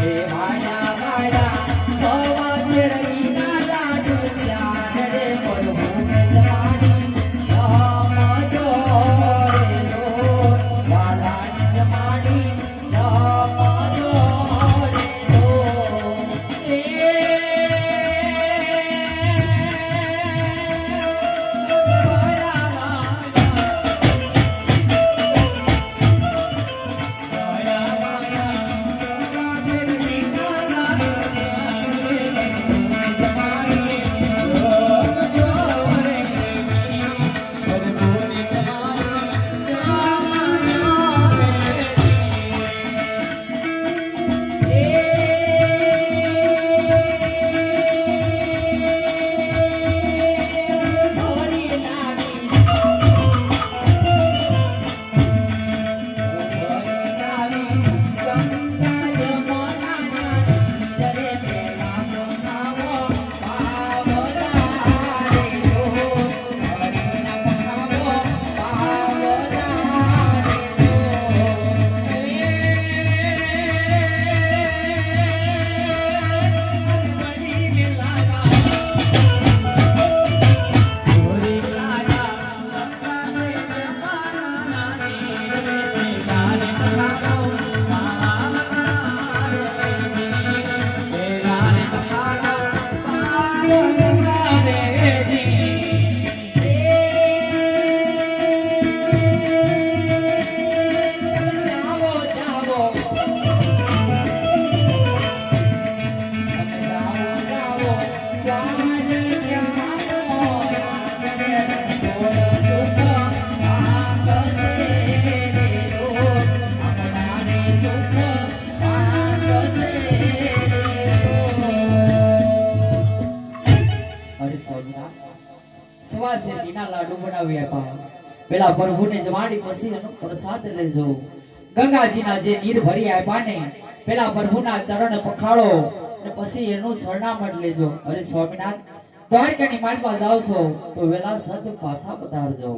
હે વાડા જાવો સવા શેરડીના લાડુ બનાવી આપ્યા પેલા પ્રભુને જમાડી પછી એનો પ્રસાદ લેજો. ગંગાજીના જે નીર ભરી આપ્યા ને પેલા પ્રભુના ચરણ પખાળો ને પછી એનું શરણામણ લેજો. અરે સ્વામિનાથ, દ્વારકાની માલમાં જાવ છો, તો વેલા સદ પાછા પધારજો.